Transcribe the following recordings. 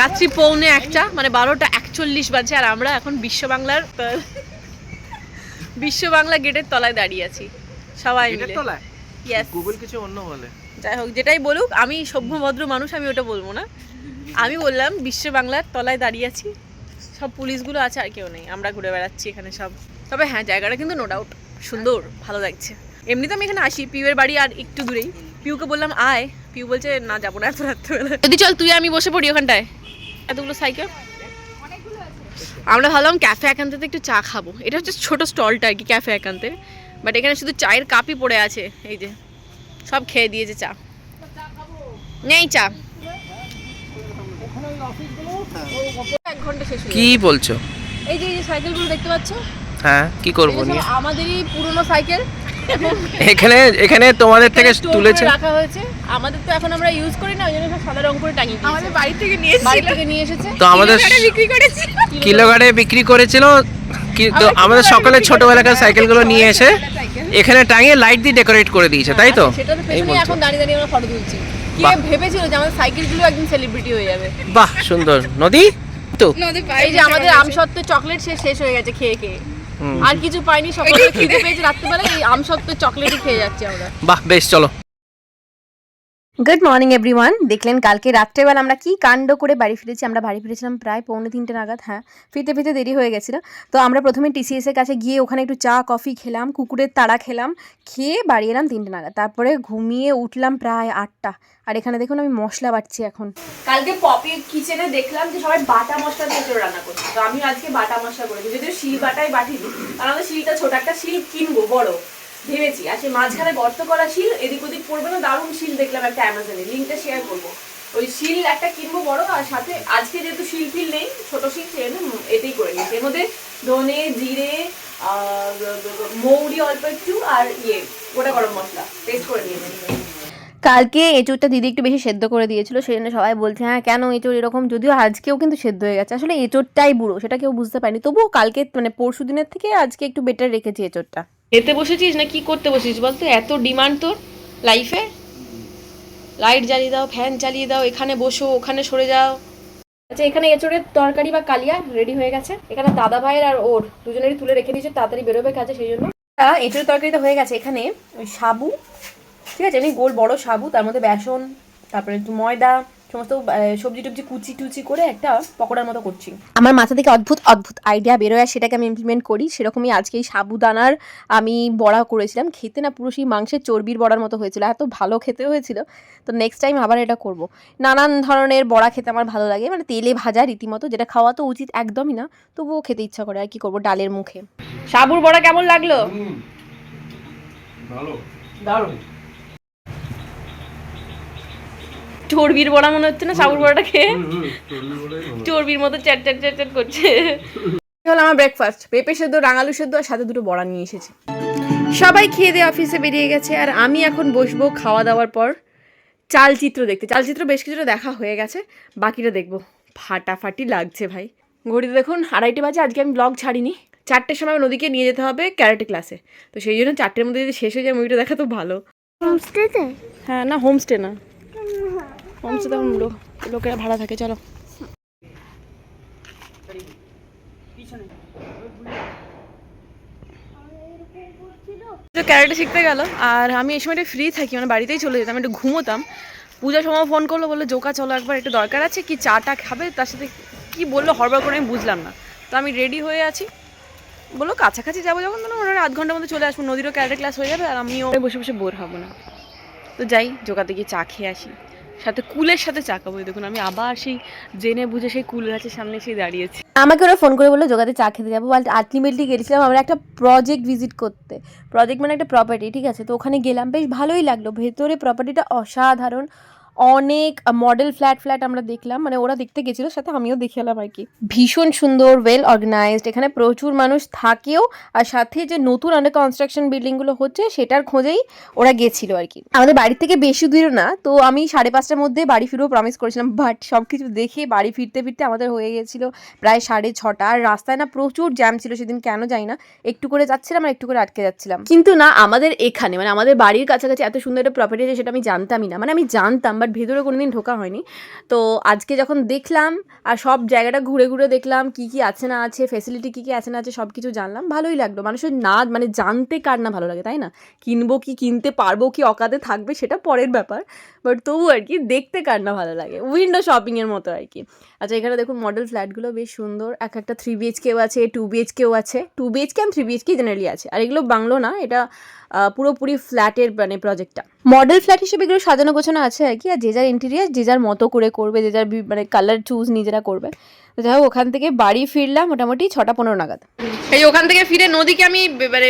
রাত্রি পৌনে একটা মানে বারোটা একচল্লিশ বাজে আর আমরা এখন বিশ্ব বাংলার বিশ্ব বাংলা গেটের তলায় দাঁড়িয়ে আছি। সবাই মিলে। গুগল কিছু অন্য বলে। যাই হোক যেটাই বলুক আমি সভ্য ভদ্র মানুষ আমি ওটা বলব না। আমি বললাম বিশ্ব বাংলার তলায় দাঁড়িয়ে আছি। সব পুলিশগুলো আছে আর কেউ নেই। আমরা ঘুরে বেড়াচ্ছি এখানে সব। তবে হ্যাঁ জায়গাটা কিন্তু নো ডাউট সুন্দর ভালো লাগছে। এমনিতে আমি এখানে আসি পিউয়ের বাড়ি আর একটু দূরেই। পিউকে বললাম আয়। পিউ বলছে না যাব না এত রাত্রেবেলা। যদি চল তুই আমি বসে পড়ি ওখানটায়। এতগুলো সাইকেল? আমরা ভাবলাম ক্যাফে একান্তে একটু চা খাব। এটা হচ্ছে ছোট স্টলটা আর কি ক্যাফে একান্তে বাট এখানে শুধু চায়ের কাপই পড়ে আছে এই যে। সব খেয়ে দিয়েছে চা। নেই চা। এক ঘণ্টা শেষ কি বলছো? এই যে এই যে সাইকেলগুলো দেখতে পাচ্ছ? হ্যাঁ কি করব আমাদেরই পুরনো সাইকেল। এখানে এখানে তোমাদের থেকে তুলেছে। রাখা হয়েছে। আমাদের তো এখন আমরা ইউজ করি না ওই জন্য সাদা রং করে টাঙিয়ে আমাদের বাড়ি থেকে নিয়ে বাড়ি থেকে নিয়ে এসেছে। তো আমাদের বিক্রি করেছি কিলোগাড়ে বিক্রি করেছিল। তো আমাদের সকালে ছোটবেলাকার সাইকেলগুলো নিয়ে এসে এখানে টাঙিয়ে লাইট দিয়ে ডেকোরেট করে দিয়েছে তাই তো? সেটা এখন দাঁড়িয়ে দাঁড়িয়ে আমরা ফটো তুলছি। কে। ভেবেছিল যে আমাদের সাইকেলগুলো একদিন সেলিব্রিটি হয়ে যাবে। বাহ সুন্দর। নদী? তো? নদী এই যে আমাদের আমসত্ত্ব চকলেট সে শেষ হয়ে গেছে খেয়ে খেয়ে। আর কিছু পাইনি সকালে খিদে পেয়েছে রাত্রিবেলা এই আমসত্ত্ব চকলেটই খেয়ে যাচ্ছি আমরা। বাহ, বেশ, চলো। গুড মর্নিং এভরিওয়ান দেখলেন, কালকে রাত্রেবেলা আমরা কি কাণ্ড করে বাড়ি ফিরেছি? আমরা বাড়ি ফিরেছিলাম প্রায় পৌনে তিনটে নাগাদ হ্যাঁ। ফিরতে ফিরতে দেরি হয়ে গেছিল। তো আমরা প্রথমে টিসিএসের কাছে গিয়ে ওখানে একটু চা, কফি খেলাম, কুকুরের তাড়া খেলাম, খেয়ে বাড়ি এলাম তিনটে নাগাদ। তারপরে ঘুমিয়ে উঠলাম প্রায় আটটা। আর এখানে দেখুন, আমি মশলা বাটছি এখন। কালকে পপি কিচেনে দেখলাম যে সবাই বাটা মশলা দিয়ে রান্না করছে। তো আমি আজকে বাটা মশলা করেছি। যদিও শিল বাটাই বাটিনি কারণ আমাদের শিলটা ছোট একটা শিল কিনবো, বড়। ভেবেছি। আর সেই মাঝখানে গর্ত করা শিল, এদিক ওদিক পড়বে না, দারুণ শিল দেখলাম একটা অ্যামাজনে লিঙ্কটা শেয়ার করব। ওই শিল একটা কিনবো বড়, আর সাথে আজকে যেহেতু শিল ফিল নেই, ছোট শিল জন্য এতেই করে নিয়েছি। এর মধ্যে ধনে, জিরে মৌরি অল্প একটু, আর ইয়ে গোটা গরম মশলা পেস্ট করে নিয়েছি। কালকে এঁচোড়টা দিদি একটু বেশি সেদ্ধ করে দিয়েছিল, সেই জন্য সবাই বলছে হ্যাঁ কেন এঁচোড় এরকম? যদিও আজকেও কিন্তু সেদ্ধ হয়ে গেছে। আসলে এঁচোরটাই বুড়ো, সেটা কেউ বুঝতে পারেনি। তবুও কালকে মানে পরশু দিনের থেকে আজকে একটু বেটার রেখেছি এঁচোড়টা খেতে বসেছিস না কি করতে বসেছিস? বলতো, এত ডিমান্ড তোর লাইফে লাইট জ্বালিয়ে দাও ফ্যান চালিয়ে দাও, এখানে বসো, ওখানে সরে যাও। আচ্ছা এখানে এঁচড়ের তরকারি বা কালিয়া রেডি হয়ে গেছে। এখানে দাদা ভাইয়ের আর ওর দুজনেরই তুলে রেখে দিয়েছে, তাড়াতাড়ি বেরোবে কাজে সেই জন্য। এঁচোড়ের তরকারিটা হয়ে গেছে, এখানে ওই সাবু, ঠিক আছে, এমনি গোল বড় সাবু, তার মধ্যে বেসন, তারপরে একটু ময়দা সমস্ত সবজি টবজি কুচি টুচি করে একটা পকোড়ার মতো করছি। আমার মাথা থেকে অদ্ভুত অদ্ভুত আইডিয়া বেরোয় আর সেটাকে আমি ইমপ্লিমেন্ট করি। সেরকমই আজকে এই সাবুদানার আমি বড়া করেছিলাম। খেতে না পুরো সেই মাংসের চর্বির বড়ার মতো হয়েছিল। এত ভালো খেতে হয়েছিল। তো নেক্সট টাইম আবার এটা করব। নানান ধরনের বড়া খেতে আমার ভালো লাগে। মানে তেলে ভাজা রীতিমতো যেটা খাওয়া তো উচিত একদমই না। তবুও খেতে ইচ্ছা করে আর কি করব ডালের মুখে। সাবুর বড়া কেমন লাগল? চর্বির বড়া মনে হচ্ছে না? সাবুর বড়াটা খেয়ে? চর্বির মতো চ্যাট চ্যাট চ্যাট চ্যাট করছে। হলো আমার ব্রেকফাস্ট পেঁপে সেদ্ধ রাঙালু সেদ্ধ আর সাথে দুটো বড়া নিয়ে এসেছি। সবাই খেয়ে দিয়ে অফিসে বেরিয়ে গেছে আর আমি এখন বসবো খাওয়া দাওয়ার পর চালচিত্র দেখতে। চালচিত্র বেশ কিছুটা দেখা হয়ে গেছে বাকিটা দেখব। ফাটাফাটি লাগছে ভাই। ঘড়িতে দেখুন আড়াইটে বাজে আজকে আমি ব্লগ ছাড়িনি। চারটের সময় নদীকে নিয়ে যেতে হবে ক্যারাটে ক্লাসে তো সেই জন্য চারটের মধ্যে যদি শেষ হয়ে যায় মুভিটা দেখা তো ভালো। হ্যাঁ না হোমস্টে না। তখন লোক লোকেরা ভাড়া থাকে, চলো। ক্যারেটে শিখতে গেল, আর আমি এই সময়টা ফ্রি থাকি মানে বাড়িতেই চলে যেতাম, একটু ঘুমোতাম। পূজার সময় ফোন করল, বলল, জোকা, চলো একবার, একটু দরকার আছে, কি চাটা খাবে? তার সাথে কি বলল, হড়বড় করে আমি বুঝলাম না। তো আমি রেডি হয়ে আছি। বলল, কাছাকাছি যাব যখন, তখন ওরা আধ ঘণ্টার মধ্যে চলে আসব, নদীরও ক্যারেটে ক্লাস হয়ে যাবে, আর আমিও বসে বসে বোর হব না। তো যাই, জোকাতে গিয়ে চা খেয়ে আসি। সাথে কুলের সাথে চা খাব। দেখুন, আমি আবার সেই জেনে বুঝে সেই কুলের গাছের সামনে সেই দাঁড়িয়েছি। আমাকে ওরা ফোন করে বলল যোগাতে চা খেতে যাব। আলটিমেটলি গেছিলাম আমরা একটা প্রজেক্ট ভিজিট করতে। প্রজেক্ট মানে একটা প্রপার্টি ঠিক আছে? তো ওখানে গেলাম, বেশ ভালোই লাগল। ভেতরে প্রপার্টিটা অসাধারণ। অনেক মডেল ফ্ল্যাট ফ্ল্যাট আমরা দেখলাম মানে ওরা দেখতে গেছিল, সাথে আমিও দেখে এলাম আর কি। ভীষণ সুন্দর ওয়েল অর্গানাইজড এখানে প্রচুর মানুষ থাকেও, আর সাথে যে নতুন আন্ডার কনস্ট্রাকশন বিল্ডিংগুলো হচ্ছে, সেটার খোঁজেই ওরা গেছিল আর কি। আমাদের বাড়ি থেকে বেশি দূরে না, তো আমি সাড়ে পাঁচটার মধ্যে বাড়ি ফিরবো প্রমিস করেছিলাম বাট সব কিছু দেখে বাড়ি ফিরতে ফিরতে আমাদের হয়ে গেছিল প্রায় সাড়ে ছটা, আর রাস্তায় না প্রচুর জ্যাম ছিল, সেদিন কেন যাই না, একটু করে যাচ্ছিলাম আর একটু করে আটকে যাচ্ছিলাম। কিন্তু না, আমাদের এখানে মানে আমাদের বাড়ির কাছাকাছি এত সুন্দর একটা প্রপার্টি সেটা আমি জানতামই না মানে আমি জানতাম বাট ভেতরে কোনোদিন ঢোকা হয়নি। তো আজকে যখন দেখলাম আর সব জায়গাটা ঘুরে ঘুরে দেখলাম, কি কি আছে না আছে ফেসিলিটি কি কি আছে না আছে সব কিছু জানলাম, ভালোই লাগল। মানুষের না মানে জানতে কার না ভালো লাগে, তাই না? কিনবো কি, কিনতে পারব কি, অকাতে থাকবে সেটা পরের ব্যাপার বাট তবু আর কি দেখতে কার না ভালো লাগে উইন্ডো শপিংয়ের মতো আর কি। আচ্ছা এখানে দেখুন মডেল ফ্ল্যাটগুলো বেশ সুন্দর, এক একটা থ্রি বিএইচকেও আছে টু বিএইচকেও আছে two BHK and three BHK generally আছে, আর এগুলো বাংলো না, এটা পুরোপুরি ফ্ল্যাটের মানে প্রজেক্টটা মডেল ফ্ল্যাট হিসেবে এগুলো সাজানো গোছানো আছে আর কি, আর যে যার ইন্টেরিয়ার যে যার মতো করে করবে, যে যার মানে কালার চুজ নিজেরা করবে। তো যাই হোক, ওখান থেকে বাড়ি ফিরলাম মোটামুটি ছটা পনেরো নাগাদ। এই ওখান থেকে ফিরে নদীকে আমি মানে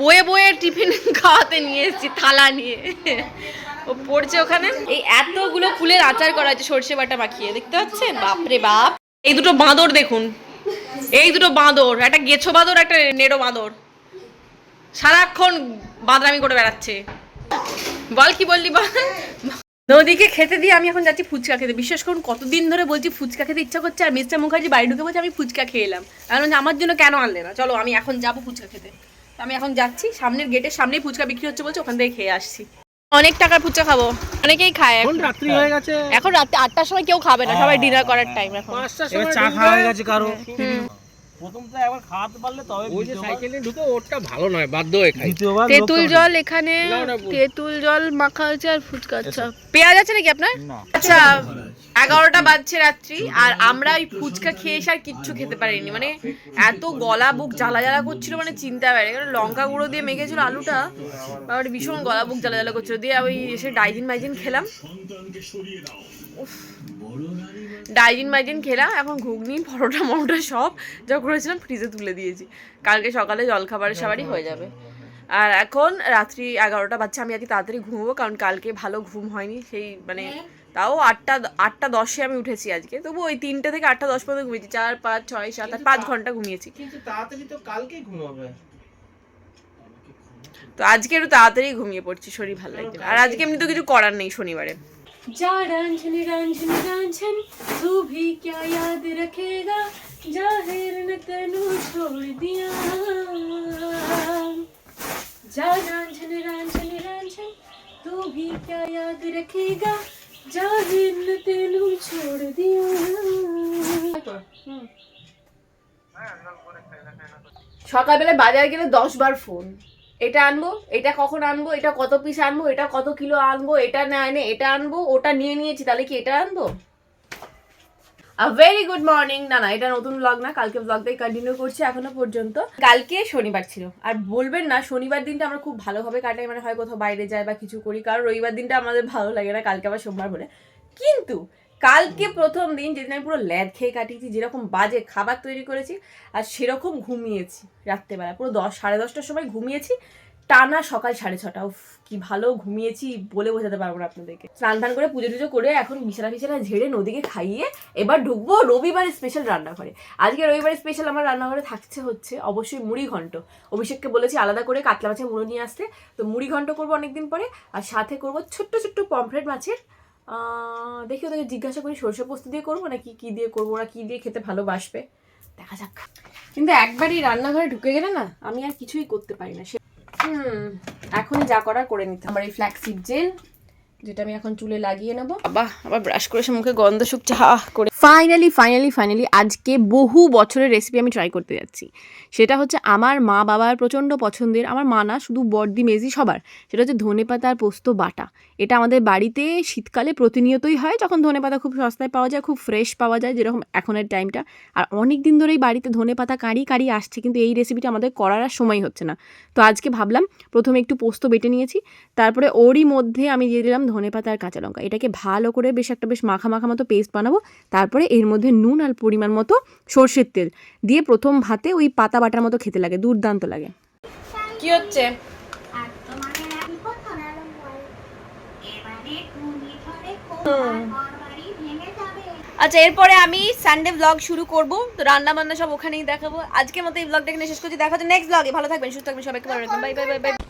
বয়ে বয়ে টিফিন খাওয়াতে নিয়ে এসেছি, থালা নিয়ে। ও পড়ছে ওখানে। এই এতগুলো ফুলের আচার করা আছে, সর্ষে বাটা মাখিয়ে, দেখতে পাচ্ছেন? বাপরে বাপ। এই দুটো বাঁদর দেখুন। এই দুটো বাঁদর, একটা গেছো বাঁদর, একটা নেড়ো বাঁদর। সারাক্ষণ বাদরামি করে বেড়াচ্ছে। বল কি বললি বল? নদীকে খেতে দিয়ে আমি এখন যাচ্ছি ফুচকা খেতে। বিশ্বাস করুন কতদিন ধরে বলছি ফুচকা খেতে ইচ্ছা করছে আর মিস্টার মুখার্জি বাড়ি ঢুকে বলছে আমি ফুচকা খেয়ে এলাম। কারণ আমার জন্য কেন আনলে না? চলো আমি এখন যাব ফুচকা খেতে। তো আমি এখন যাচ্ছি সামনের গেটের সামনেই ফুচকা বিক্রি হচ্ছে বলছে ওখান থেকে খেয়ে আসছি। অনেক টাকার ফুচকা খাব। অনেকেই খায় এখন। রাত্রি হয়ে গেছে? এখন রাতে আটটার সময় কেউ খাবে না সবাই ডিনার করার টাইম এখন। পাঁচটার সময় চা খাওয়া হয়ে গেছে কারও। হুম। একবার খাওয়াতে পারলে তবে ওই যে সাইকেল ঢুকে ওরটা ভালো নয় বাধ্য হয়ে খাই। তেঁতুল জল এখানে না, না, বল। তেঁতুল জল মাখা হয়েছে আর ফুচকা আচ্ছা পেঁয়াজ আছে নাকি আপনার? আচ্ছা এগারোটা বাজছে রাত্রি আর আমরা ওই ফুচকা খেয়ে এসে আর কিচ্ছু খেতে পারিনি। মানে এত গলা বুক জ্বালা জ্বালা করছিল মানে চিন্তা বাইরে কারণ লঙ্কা গুঁড়ো দিয়ে মেখেছিল আলুটা আর ভীষণ গলা বুক জ্বালা জ্বালা করছিল। দিয়ে ওই এসে ডাইজিন মাইজিন খেলাম। ডাইজিন মাইজিন খেলাম এখন ঘুগনি পরোটা মরোটা সব যা করেছিলাম ফ্রিজে তুলে দিয়েছি। কালকে সকালে জল জলখাবারের সবারই হয়ে যাবে। আর এখন রাত্রি এগারোটা বাচ্চা আমি আজকে তাড়াতাড়ি ঘুমবো কারণ কালকে ভালো ঘুম হয়নি সেই মানে হ্যাঁ। তাও আটটা আটটা দশে আমি উঠেছি আজকে। তবু ওই তিনটে থেকে আটটা দশ পর্যন্ত ঘুমিয়েছি চার পাঁচ ছয় সাত আট পাঁচ ঘণ্টা ঘুমিয়েছি। তাড়াতাড়ি তো কালকে ঘুমাবে। তো আজকে একটু তাড়াতাড়ি ঘুমিয়ে পড়ছি শরীর ভালো লাগছে আর আজকে এমনি তো কিছু করার নেই শনিবারে। যা রাঞ্ঝনি রাঞ্ঝনি রাঞ্ঝন তু ক্যা ইয়াদ রাখেগা। જાહેર ન તનું છોડી દિયા જા રાંઝન રાંઝન રાંઝન તું ભી ક્યા યાદ રખેગા જાહેર ન તનું সকালবেলা বাজার গেলে দশ বার ফোন। এটা আনব, এটা কখন আনব, এটা কত পিস আনব, এটা কত কিলো আনব, এটা না এনে এটা আনব, ওটা নিয়ে নিয়েছি, তাহলে কি এটা আনব? ভেরি গুড মর্নিং না না, এটা নতুন ব্লগ না, কালকে ব্লগটাই কন্টিনিউ করছি এখনও পর্যন্ত। কালকে শনিবার ছিল। আর বলবেন না, শনিবার দিনটা আমরা খুব ভালোভাবে কাটাই মানে হয় কোথাও বাইরে যাই বা কিছু করি, কারণ রবিবার দিনটা আমাদের ভালো লাগে না, কালকে আবার সোমবার বলে। কিন্তু কালকে প্রথম দিন যেদিন আমি পুরো ল্যাদ খেয়ে কাটিয়েছি, যেরকম বাজে খাবার তৈরি করেছি, আর সেরকম ঘুমিয়েছি রাত্রেবেলা। পুরো দশ, সাড়ে দশটার সময় ঘুমিয়েছি টানা সকাল সাড়ে ছটা। উফ, কি ভালো ঘুমিয়েছি বলে বোঝাতে পারব না আপনাদেরকে। স্নান টান করে পুজো টুজো করে এখন বিছানা বিছানা ঝেড়ে নদীকে খাইয়ে এবার ঢুকবো রবিবারের স্পেশাল রান্নাঘরে। আজকে রবিবারের স্পেশাল আমার রান্নাঘরে থাকছে হচ্ছে অবশ্যই মুড়ি ঘন্ট। অভিষেককে বলেছি আলাদা করে কাতলা মাছের মুড়ো নিয়ে আসতে। তো মুড়ি ঘন্ট করব অনেকদিন পরে আর সাথে করব ছোট্ট ছোট্ট পমফ্রেট মাছের। দেখি ওদেরকে জিজ্ঞাসা করি সর্ষে পোস্ত দিয়ে করব নাকি কি দিয়ে করব, ওরা কি দিয়ে খেতে ভালোবাসবে। দেখা যাক। কিন্তু একবারই রান্নাঘরে ঢুকে গেলে না আমি আর কিছুই করতে পারি না। এখনই যা করার করে নিতে আমার এই ফ্ল্যাক্সিড জেল যেটা আমি এখন চুলে লাগিয়ে নেব। বাবা আবার ব্রাশ করে সে মুখে গন্ধ শুকছে হা করে ফাইনালি ফাইনালি ফাইনালি আজকে বহু বছরের রেসিপি আমি ট্রাই করতে যাচ্ছি। সেটা হচ্ছে আমার মা বাবার প্রচণ্ড পছন্দের, আমার মা না শুধু বর্দি মেজি সবার, সেটা হচ্ছে ধনে পাতা আর পোস্ত বাটা। এটা আমাদের বাড়িতে শীতকালে প্রতিনিয়তই হয়, যখন ধনে পাতা খুব সস্তায় পাওয়া যায়, খুব ফ্রেশ পাওয়া যায়, যেরকম এখনের টাইমটা আর অনেক দিন ধরেই বাড়িতে ধনে পাতা কারি কারি আসছে, কিন্তু এই রেসিপিটা আমাদের করার আর সময় হচ্ছে না। তো আজকে ভাবলাম, প্রথমে একটু পোস্ত বেটে নিয়েছি, তারপরে ওরই মধ্যে আমি দিয়ে দিলাম ধনে পাতা আর কাঁচা লঙ্কা। এটাকে ভালো করে বেশ একটা বেশ মাখা মাখা মতো পেস্ট বানাবো তারপরে এর মধ্যে নুন আর পরিমাণ মতো সর্ষের তেল দিয়ে প্রথম ভাতে ওই পাতা বাটার মতো খেতে লাগে, দুর্দান্ত লাগে। কি হচ্ছে? আচ্ছা এরপরে আমি সানডে ব্লগ শুরু করব। তো রান্না বান্না সব ওখানেই দেখাবো। আজকের মতো এই ব্লগটা এখানে শেষ করছি। দেখা হচ্ছে নেক্সট ব্লগে ভালো থাকবেন, সুস্থ থাকবেন, সবাইকে ভালো রাখবেন। Bye bye bye bye